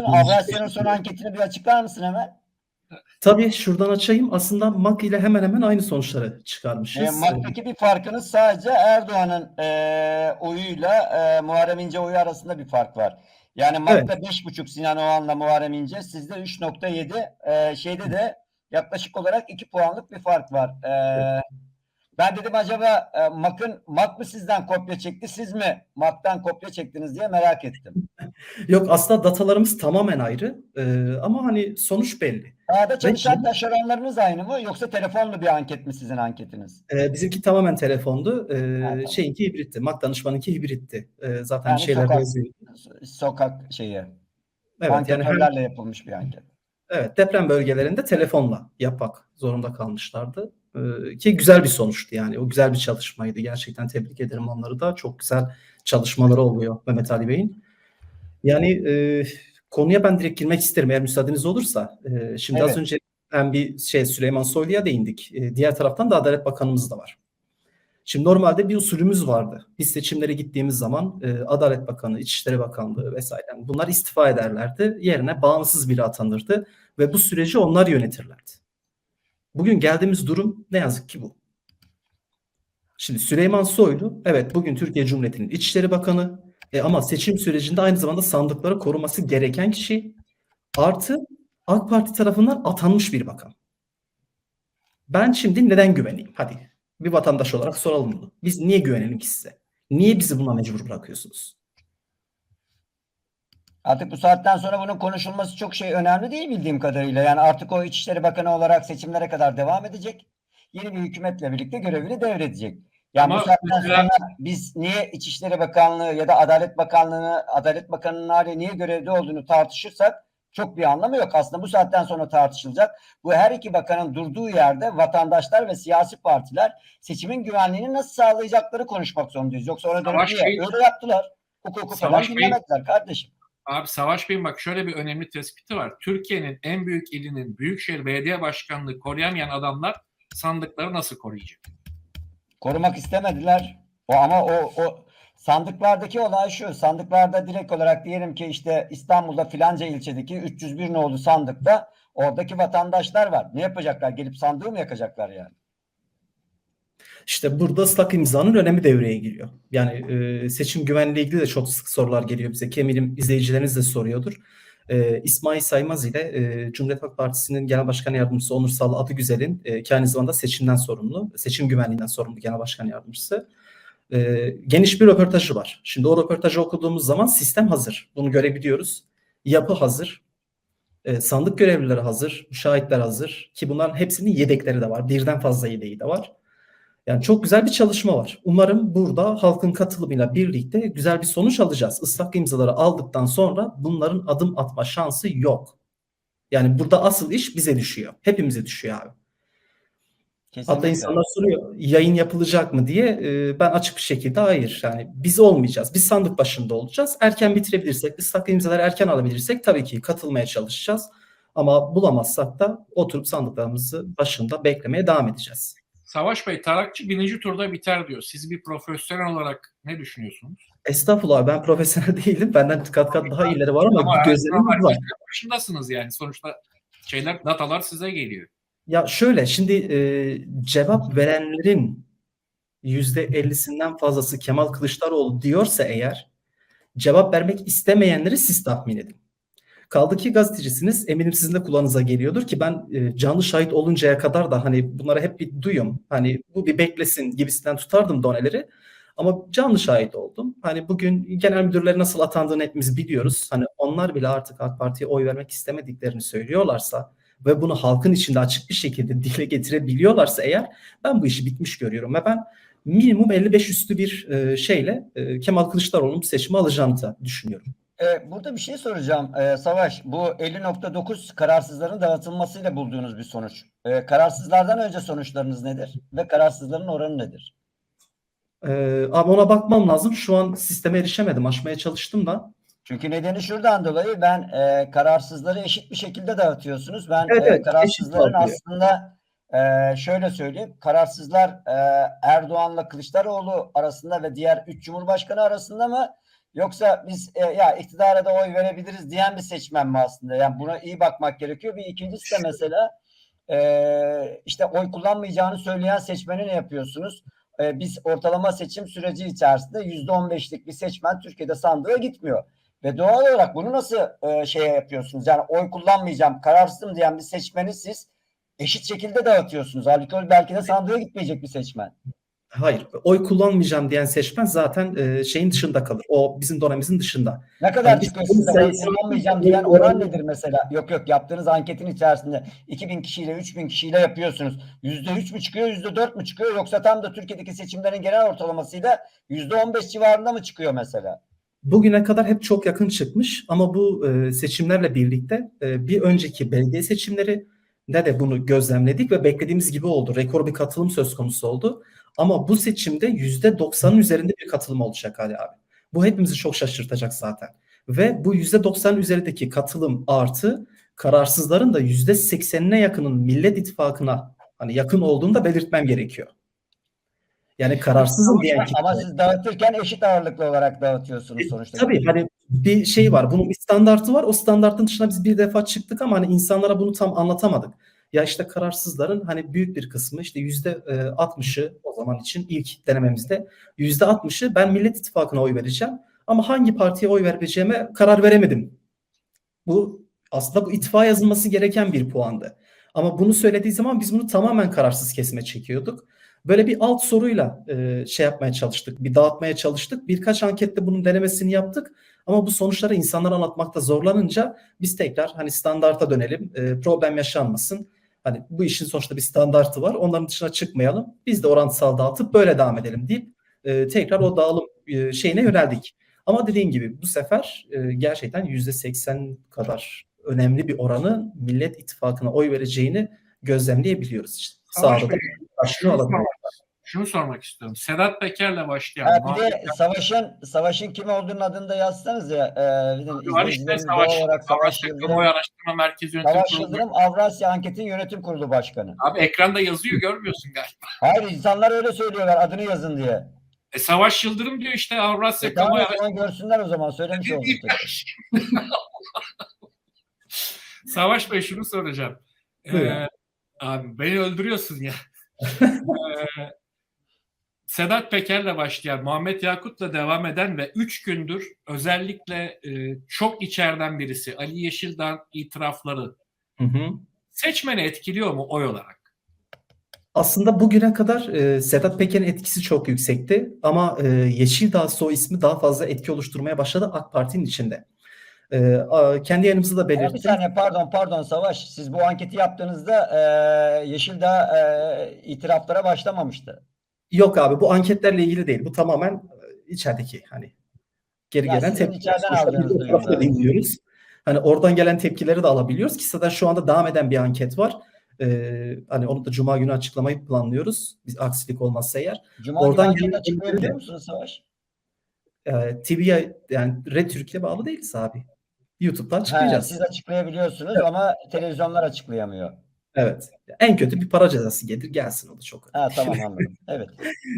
mısın? Avrasya'nın son anketini bir açıklar mısın hemen? Tabii şuradan açayım. Aslında MAK ile hemen hemen aynı sonuçları çıkarmışız. E, MAK'taki bir farkınız sadece Erdoğan'ın e, oyuyla e, Muharrem İnce oyu arasında bir fark var. Yani MAK'ta 5,5 Sinan Oğan'la Muharrem İnce, sizde 3,7 e, şeyde de yaklaşık olarak 2 puanlık bir fark var. E, ben dedim acaba e, MAK'ın MAK mı sizden kopya çekti, siz mi MAK'tan kopya çektiniz diye merak ettim. Yok aslında datalarımız tamamen ayrı. Ee, ama hani sonuç belli. Sahada çalışan taşeronlarınız aynı mı yoksa telefonlu bir anket mi sizin anketiniz? Ee, bizimki tamamen telefondu. Ee, tamam. şeyinki hibritti. MAK danışmanınki hibritti. Ee, zaten Yani şeylerde sokak- yazıyor. Sokak şeyi, Evet yani her- anketörlerle yapılmış bir anket. Evet, deprem bölgelerinde telefonla yapmak zorunda kalmışlardı. Ee, ki güzel bir sonuçtu yani. O güzel bir çalışmaydı. Gerçekten tebrik ederim onları da. Çok güzel çalışmaları oluyor Mehmet Ali Bey'in. Yani e, konuya ben direkt girmek isterim eğer müsaadeniz olursa. E, şimdi Evet. az önce hem bir şey Süleyman Soylu'ya değindik. E, diğer taraftan da Adalet Bakanımız da var. Şimdi normalde bir usulümüz vardı. Biz seçimlere gittiğimiz zaman e, Adalet Bakanı, İçişleri Bakanlığı vesaire bunlar istifa ederlerdi. Yerine bağımsız biri atanırdı ve bu süreci onlar yönetirlerdi. Bugün geldiğimiz durum ne yazık ki bu. Şimdi Süleyman Soylu evet bugün Türkiye Cumhuriyeti'nin İçişleri Bakanı e, ama seçim sürecinde aynı zamanda sandıkları koruması gereken kişi artı AK Parti tarafından atanmış bir bakan. Ben şimdi neden güveneyim? Hadi bir vatandaş olarak soralım bunu. Biz niye güvenelim ki size? Niye bizi buna mecbur bırakıyorsunuz? Artık bu saatten sonra bunun konuşulması çok şey önemli değil bildiğim kadarıyla. Yani artık o İçişleri Bakanı olarak seçimlere kadar devam edecek. Yeni bir hükümetle birlikte görevini devredecek. Yani Ama bu saatten mesela- sonra biz niye İçişleri Bakanlığı ya da Adalet Bakanlığı'nı, Adalet Bakanı'nın hali niye görevde olduğunu tartışırsak çok bir anlamı yok. Aslında bu saatten sonra tartışılacak. Bu her iki bakanın durduğu yerde vatandaşlar ve siyasi partiler seçimin güvenliğini nasıl sağlayacakları konuşmak zorundayız. Yoksa orada Savaş dönüp Bey- öyle yaptılar. Hukuku falan Savaş Bey- dinlemediler kardeşim. Abi Savaş Bey'in bak şöyle bir önemli tespiti var. Türkiye'nin en büyük ilinin Büyükşehir Belediye Başkanlığı koruyamayan adamlar sandıkları nasıl koruyacak? Korumak istemediler. O ama o o sandıklardaki olay şu. Sandıklarda direkt olarak diyelim ki işte İstanbul'da filanca ilçedeki 301 nolu sandıkta oradaki vatandaşlar var. Ne yapacaklar? Gelip sandığı mı yakacaklar yani? İşte burada ıslak imzanın önemi devreye giriyor. Yani e, seçim güvenliği ilgili de çok sık sorular geliyor bize. Ki izleyicileriniz de soruyordur. E, İsmail Saymaz ile e, Cumhuriyet Halk Partisi'nin Genel Başkan Yardımcısı Onur Sallı Adıgüzel'in e, aynı zamanda seçimden sorumlu, seçim güvenliğinden sorumlu Genel Başkan Yardımcısı. E, geniş bir röportajı var. Şimdi o röportajı okuduğumuz zaman sistem hazır. Bunu görebiliyoruz. Yapı hazır. E, sandık görevlileri hazır. Şahitler hazır. Ki bunların hepsinin yedekleri de var. Birden fazla yedeği de var. Yani çok güzel bir çalışma var. Umarım burada halkın katılımıyla birlikte güzel bir sonuç alacağız. Islak imzaları aldıktan sonra bunların adım atma şansı yok. Yani burada asıl iş bize düşüyor. Hepimize düşüyor abi. Hatta Kesinlikle. insanlar soruyor yayın yapılacak mı diye. Ben açık bir şekilde hayır. Yani biz olmayacağız. Biz sandık başında olacağız. Erken bitirebilirsek, ıslak imzaları erken alabilirsek tabii ki katılmaya çalışacağız. Ama bulamazsak da oturup sandıklarımızı başında beklemeye devam edeceğiz. Savaş Bey tarakçı birinci turda biter diyor. Siz bir profesyonel olarak ne düşünüyorsunuz? Estağfurullah ben profesyonel değilim. Benden kat kat daha iyileri var ama, Ama her var. başındasınız yani. Sonuçta şeyler, datalar size geliyor. Ya şöyle şimdi e, cevap verenlerin yüzde 50'sinden fazlası Kemal Kılıçdaroğlu diyorsa eğer cevap vermek istemeyenleri siz tahmin edin. Kaldı ki gazetecisiniz eminim sizin de kulağınıza geliyordur ki ben e, canlı şahit oluncaya kadar da hani bunlara hep bir duyum. Hani bu bir beklesin gibisinden tutardım doneleri. Ama canlı şahit oldum. Hani bugün genel müdürleri nasıl atandığını hepimiz biliyoruz. Hani onlar bile artık AK Parti'ye oy vermek istemediklerini söylüyorlarsa ve bunu halkın içinde açık bir şekilde dile getirebiliyorlarsa eğer ben bu işi bitmiş görüyorum ve ben minimum 55 üstü bir e, şeyle e, Kemal Kılıçdaroğlu'nun seçimi alacağını da düşünüyorum. Ee, burada bir şey soracağım Ee, Savaş. Bu 50.9 kararsızların dağıtılmasıyla bulduğunuz bir sonuç. Ee, kararsızlardan önce sonuçlarınız nedir? Ve kararsızların oranı nedir? E, ama ona bakmam lazım. Şu an sisteme erişemedim. Aşmaya çalıştım da. Çünkü nedeni şuradan dolayı ben e, kararsızları eşit bir şekilde dağıtıyorsunuz. Ben Evet, e, kararsızların aslında Ee, şöyle söyleyeyim. Kararsızlar e, Erdoğan'la Kılıçdaroğlu arasında ve diğer üç cumhurbaşkanı arasında mı? Yoksa biz e, ya iktidara da oy verebiliriz diyen bir seçmen mi aslında? Yani buna iyi bakmak gerekiyor. Bir ikincisi de mesela e, işte oy kullanmayacağını söyleyen seçmeni ne yapıyorsunuz? E, biz ortalama seçim süreci içerisinde yüzde on beşlik bir seçmen Türkiye'de sandığa gitmiyor. Ve doğal olarak bunu nasıl e, şey yapıyorsunuz? Yani oy kullanmayacağım, kararsızım diyen bir seçmeni siz eşit şekilde dağıtıyorsunuz. Halbuki belki de sandığa gitmeyecek bir seçmen. Hayır, oy kullanmayacağım diyen seçmen zaten e, şeyin dışında kalır. O bizim dönemimizin dışında. Ne kadar Yani çıkıyor sizde oy kullanmayacağım diyen oran nedir mesela? Yok yok yaptığınız anketin içerisinde 2000 kişiyle 3000 kişiyle yapıyorsunuz. %3 mü çıkıyor, %4 mü çıkıyor yoksa tam da Türkiye'deki seçimlerin genel ortalamasıyla %15 civarında mı çıkıyor mesela? Bugüne kadar hep çok yakın çıkmış ama bu e, seçimlerle birlikte e, bir önceki belediye seçimleri de de bunu gözlemledik ve beklediğimiz gibi oldu. Rekor bir katılım söz konusu oldu. Ama bu seçimde %90'ın üzerinde bir katılım olacak Ali abi. Bu hepimizi çok şaşırtacak zaten. Ve bu %90'ın üzerindeki katılım artı kararsızların da %80'ine yakının Millet İttifakı'na hani yakın olduğunu da belirtmem gerekiyor. Yani kararsızım diyen kitle. Ama siz dağıtırken eşit ağırlıklı olarak dağıtıyorsunuz E, sonuçta. Tabii hani bir şey var. Bunun bir standartı var. O standartın dışına biz bir defa çıktık ama hani insanlara bunu tam anlatamadık. Ya işte kararsızların hani büyük bir kısmı işte yüzde e, 60'ı o zaman için ilk denememizde yüzde 60'ı ben Millet İttifakı'na oy vereceğim ama hangi partiye oy vereceğime karar veremedim. Bu aslında bu ittifaka yazılması gereken bir puandı. Ama bunu söylediği zaman biz bunu tamamen kararsız kesime çekiyorduk. Böyle bir alt soruyla e, şey yapmaya çalıştık, bir dağıtmaya çalıştık. Birkaç ankette bunun denemesini yaptık. Ama bu sonuçları insanlara anlatmakta zorlanınca biz tekrar hani standarta dönelim, e, problem yaşanmasın. Hani bu işin sonuçta bir standartı var. Onların dışına çıkmayalım. Biz de orantısal dağıtıp böyle devam edelim deyip e, tekrar o dağılım e, şeyine yöneldik. Ama dediğin gibi bu sefer e, gerçekten yüzde seksen kadar önemli bir oranı Millet İttifakı'na oy vereceğini gözlemleyebiliyoruz işte. Savaş Sağda karşılığı şunu, sormak, istiyorum. Sedat Peker'le başlayan Ha, bir de savaşın savaşın kim olduğunun adını da yazsanız ya. E, bizim var işte Savaş, olarak Savaş Avrasya Yıldırım, Araştırma Merkezi Yönetim Savaş Kurulu. Yıldırım Avrasya Anket'in yönetim kurulu başkanı. Abi ekranda yazıyor görmüyorsun galiba. Hayır insanlar öyle söylüyorlar adını yazın diye. E, Savaş Yıldırım diyor işte Avrasya E, tamam o zaman görsünler o zaman söylemiş olduk. Araştırma Savaş Bey şunu soracağım. Ee, abi beni öldürüyorsun ya. Ee, Sedat Peker'le başlayan, Muhammed Yakut'la devam eden ve 3 gündür özellikle e, çok içeriden birisi Ali Yeşil'den itirafları Hı hı. seçmeni etkiliyor mu oy olarak? Aslında bugüne kadar e, Sedat Peker'in etkisi çok yüksekti ama e, Yeşildağ soy ismi daha fazla etki oluşturmaya başladı AK Parti'nin içinde. E, a, kendi yanımızda da Ama bir belirttim. saniye pardon pardon Savaş. Siz bu anketi yaptığınızda e, Yeşildağ e, itiraflara başlamamıştı. Yok abi bu anketlerle ilgili değil. Bu tamamen e, içerideki hani geri Ya gelen tepkiler. dinliyoruz. Hani oradan gelen tepkileri de alabiliyoruz ki zaten şu anda devam eden bir anket var. E, hani onu da Cuma günü açıklamayı planlıyoruz. Biz aksilik olmazsa eğer. Cuma Oradan günü açıklayabiliyor musunuz Savaş? E, TV'ye yani Red Türkiye bağlı değiliz abi. YouTube'da Ha, açıklayacağız. siz açıklayabiliyorsunuz ama televizyonlar açıklayamıyor. Evet. En kötü bir para cezası gelir gelsin o da çok önemli. Ha tamam anladım. Evet.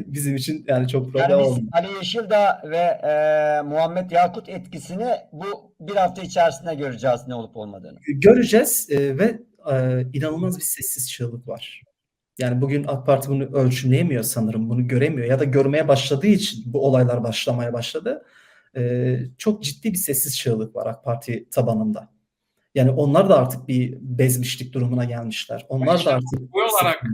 Bizim için yani çok problem Yani olmuyor. Ali Yeşildağ ve e, Muhammed Yakut etkisini bu bir hafta içerisinde göreceğiz ne olup olmadığını. Göreceğiz e, ve e, inanılmaz bir sessiz çığlık var. Yani bugün AK Parti bunu ölçümleyemiyor sanırım. Bunu göremiyor ya da görmeye başladığı için bu olaylar başlamaya başladı. E, çok ciddi bir sessiz çığlık var AK Parti tabanında. Yani onlar da artık bir bezmişlik durumuna gelmişler. Onlar İşte da artık oy olarak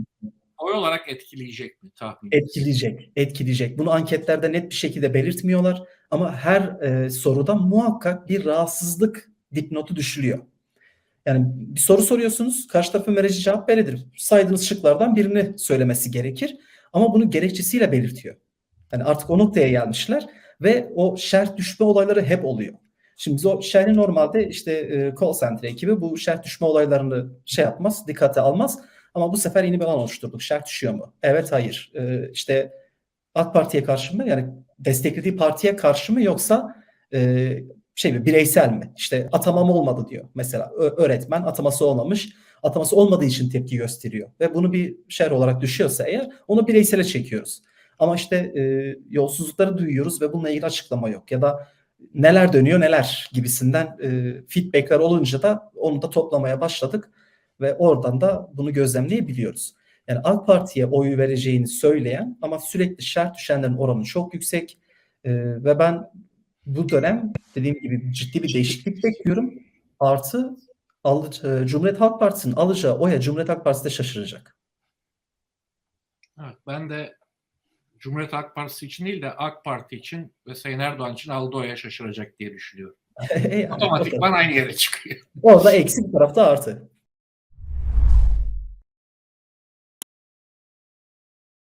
oy olarak etkileyecek mi tahmin? Etkileyecek, etkileyecek. Bunu anketlerde net bir şekilde belirtmiyorlar ama her e, soruda muhakkak bir rahatsızlık dipnotu düşülüyor. Yani bir soru soruyorsunuz, karşı tarafın vereceği cevap bellidir. Saydığınız şıklardan birini söylemesi gerekir ama bunu gerekçesiyle belirtiyor. Yani artık o noktaya gelmişler ve o şerh düşme olayları hep oluyor. Şimdi biz o şerhi normalde işte e, call center ekibi bu şerh düşme olaylarını şey yapmaz, dikkate almaz. Ama bu sefer yeni bir alan oluşturduk. Şerh düşüyor mu? Evet, hayır. Ee, işte AK Parti'ye karşı mı? Yani desteklediği partiye karşı mı yoksa e, şey mi bireysel mi? İşte atamam olmadı diyor. Mesela ö- öğretmen ataması olmamış. ataması olmadığı için tepki gösteriyor. Ve bunu bir şer olarak düşüyorsa eğer onu bireysele çekiyoruz. Ama işte e, yolsuzlukları duyuyoruz ve bununla ilgili açıklama yok. Ya da neler dönüyor neler gibisinden e, feedbackler olunca da onu da toplamaya başladık. Ve oradan da bunu gözlemleyebiliyoruz. Yani AK Parti'ye oyu vereceğini söyleyen ama sürekli şer düşenlerin oranı çok yüksek. E, ve ben bu dönem dediğim gibi ciddi bir değişiklik bekliyorum. Artı al, e, Cumhuriyet Halk Partisi'nin alacağı oya Cumhuriyet Halk Partisi de şaşıracak. Evet, ben de Cumhuriyet Halk Partisi için değil de AK Parti için ve Sayın Erdoğan için aldığı oya şaşıracak diye düşünüyorum. Yani Otomatikman aynı yere çıkıyor. Orada eksi bir tarafta artı.